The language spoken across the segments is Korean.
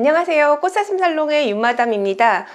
안녕하세요. 꽃사슴 살롱의 윤마담입니다.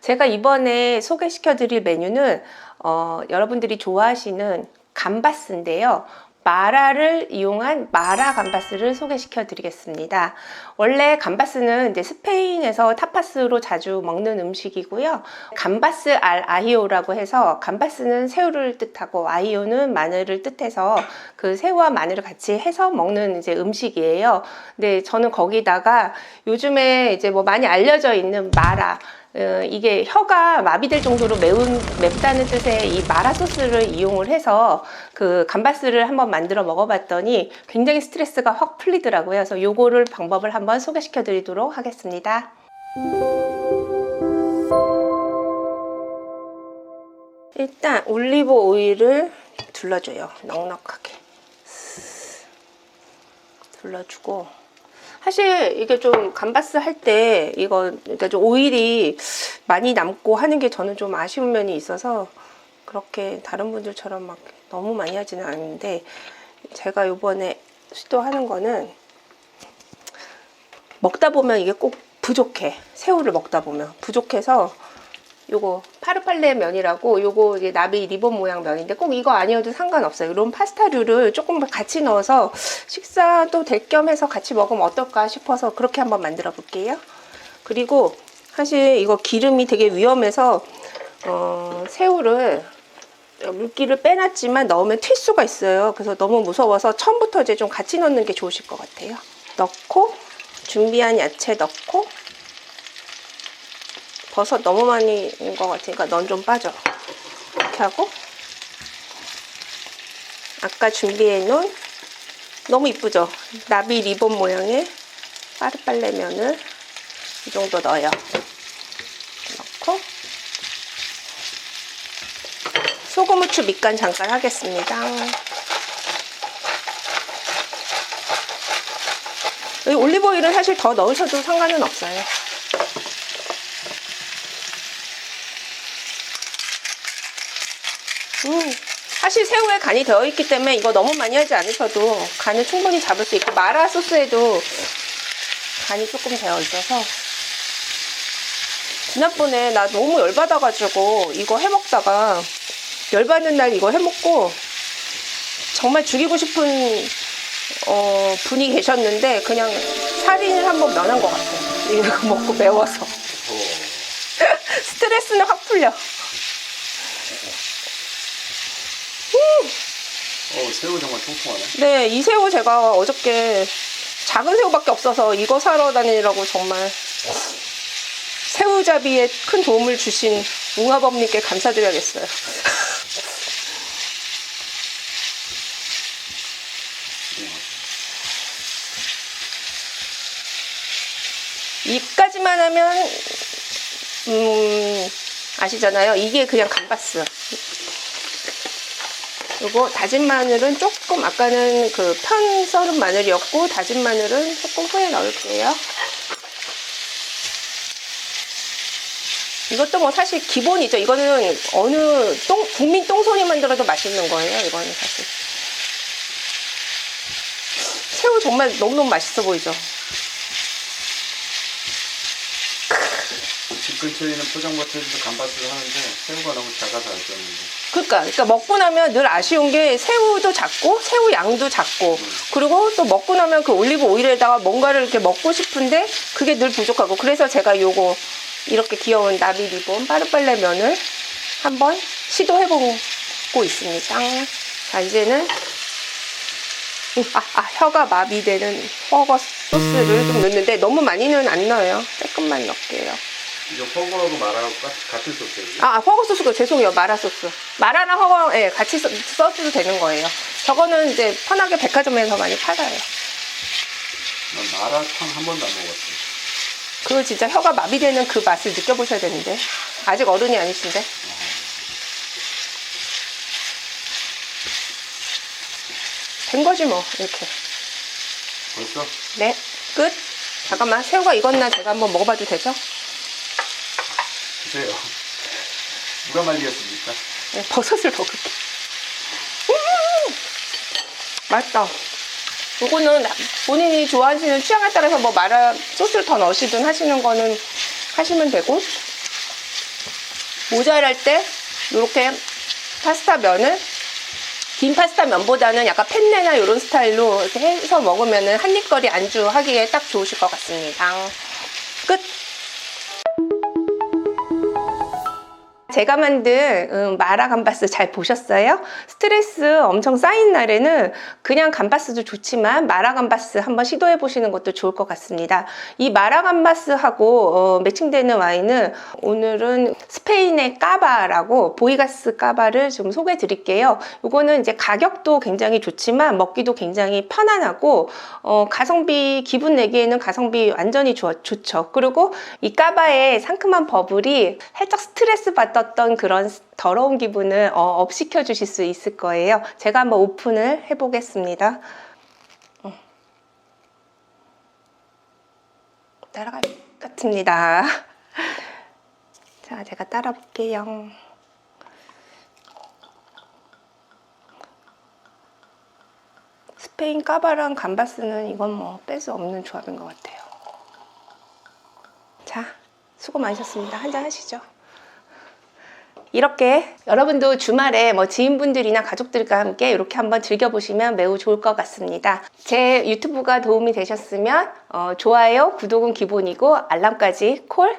제가 이번에 소개시켜 드릴 메뉴는 어, 여러분들이 좋아하시는 감바스인데요. 마라를 이용한 마라 감바스를 소개시켜 드리겠습니다. 원래 감바스는 이제 스페인에서 타파스로 자주 먹는 음식이고요. 감바스 알 아히오라고 해서 감바스는 새우를 뜻하고 아히오는 마늘을 뜻해서 그 새우와 마늘을 같이 해서 먹는 이제 음식이에요. 근데 저는 거기다가 요즘에 이제 뭐 많이 알려져 있는 마라 어, 이게 혀가 마비될 정도로 매운 맵다는 뜻의 이 마라 소스를 이용을 해서 그 감바스를 한번 만들어 먹어봤더니 굉장히 스트레스가 확 풀리더라고요. 그래서 요거를 방법을 한번 소개시켜 드리도록 하겠습니다. 일단 올리브 오일을 둘러줘요. 넉넉하게. 둘러주고 사실 이게 좀 감바스 할 때 이거 그러니까 좀 오일이 많이 남고 하는 게 저는 좀 아쉬운 면이 있어서 그렇게 다른 분들처럼 막 너무 많이 하지는 않는데 제가 요번에 시도하는 거는 먹다 보면 이게 꼭 부족해. 새우를 먹다 보면. 부족해서 요거 파르팔레 면이라고 요거 이제 나비 리본 모양 면인데 꼭 이거 아니어도 상관없어요. 이런 파스타류를 조금 같이 넣어서 식사도 될 겸 해서 같이 먹으면 어떨까 싶어서 그렇게 한번 만들어 볼게요. 그리고 사실 이거 기름이 되게 위험해서 어, 새우를 물기를 빼놨지만 넣으면 튈 수가 있어요. 그래서 너무 무서워서 처음부터 이제 좀 같이 넣는 게 좋으실 것 같아요. 넣고 준비한 야채 넣고 버섯 너무 많이 인것 같으니까 넌 좀 빠져. 이렇게 하고 아까 준비해 놓은 너무 이쁘죠? 나비 리본 모양의 파르팔레 면을 이 정도 넣어요. 넣고 소금 후추 밑간 잠깐 하겠습니다. 이 올리브 오일은 사실 더 넣으셔도 상관은 없어요. 음, 사실 새우에 간이 되어 있기 때문에 이거 너무 많이 하지 않으셔도 간을 충분히 잡을 수 있고 마라 소스에도 간이 조금 되어 있어서 지난번에 나 너무 열받아가지고 이거 해먹다가 열받는 날 이거 해먹고 정말 죽이고 싶은 어, 분이 계셨는데 그냥 살인을 한번 면한 것 같아요. 이거 먹고 매워서 스트레스는 확 풀려. 어, 새우 정말 통통하네. 네, 이 새우 제가 어저께 작은 새우밖에 없어서 이거 사러 다니라고 정말 새우잡이에 큰 도움을 주신 웅하범님께 감사드려야겠어요. 입까지만 하면 음 아시잖아요. 이게 그냥 감바스. 그리고 다진 마늘은 조금 아까는 그 편 썰은 마늘이었고 다진 마늘은 조금 후에 넣을게요. 이것도 뭐 사실 기본이죠. 이거는 어느 똥, 국민 똥손이 만들어도 맛있는 거예요. 이거는 사실. 새우 정말 너무너무 맛있어 보이죠. 근처에 있는 포장마차에서 감바스를 하는데 새우가 너무 작아서 안 썼는데. 그러니까, 그러니까 먹고 나면 늘 아쉬운 게 새우도 작고 새우 양도 작고 그리고 또 먹고 나면 그 올리브 오일에다가 뭔가를 이렇게 먹고 싶은데 그게 늘 부족하고 그래서 제가 요거 이렇게 귀여운 나비 리본 빠르빨래 면을 한번 시도해보고 있습니다. 자 이제는 음, 아, 아, 혀가 마비되는 버거 소스를 좀 넣는데 너무 많이는 안 넣어요. 조금만 넣을게요. 이거 허거하고 같- 같은 소스예요. 아, 허거 소스가 죄송해요. 마라 소스. 마라랑 허거, 예, 같이 써, 써도 되는 거예요. 저거는 이제 편하게 백화점에서 많이 팔아요. 난 마라 탕 한 번도 안 먹었어. 그거 진짜 혀가 마비되는 그 맛을 느껴보셔야 되는데. 아직 어른이 아니신데. 된 거지 뭐, 이렇게. 벌써? 네, 끝. 잠깐만, 새우가 익었나 제가 한번 먹어봐도 되죠? 주세요. 누가 말리겠습니까? 네, 버섯을 먹을게. 음, 맛있다. 요거는 본인이 좋아하시는 취향에 따라서 뭐 마라 소스를 더 넣으시든 하시는 거는 하시면 되고 모자랄 때 이렇게 파스타 면을 긴 파스타 면보다는 약간 펜네나 이런 스타일로 이렇게 해서 먹으면 한입거리 안주 하기에 딱 좋으실 것 같습니다. 끝! 제가 만든 음, 마라 감바스 잘 보셨어요? 스트레스 엄청 쌓인 날에는 그냥 감바스도 좋지만 마라 감바스 한번 시도해 보시는 것도 좋을 것 같습니다. 이 마라 감바스하고 어, 매칭되는 와인은 오늘은 스페인의 까바라고 보이가스 까바를 좀 소개해 드릴게요. 이거는 이제 가격도 굉장히 좋지만 먹기도 굉장히 편안하고 어, 가성비 기분 내기에는 가성비 완전히 좋, 좋죠. 그리고 이 까바의 상큼한 버블이 살짝 스트레스 받 았던 그런 더러운 기분을 어, 업 시켜 주실 수 있을 거예요. 제가 한번 오픈을 해보겠습니다. 음. 따라갈 것 같습니다. 자, 제가 따라 볼게요. 스페인 까바랑 감바스는 이건 뭐 뺄 수 없는 조합인 것 같아요. 자, 수고 많으셨습니다. 한잔 하시죠. 이렇게 여러분도 주말에 뭐 지인분들이나 가족들과 함께 이렇게 한번 즐겨보시면 매우 좋을 것 같습니다. 제 유튜브가 도움이 되셨으면 어, 좋아요, 구독은 기본이고 알람까지 콜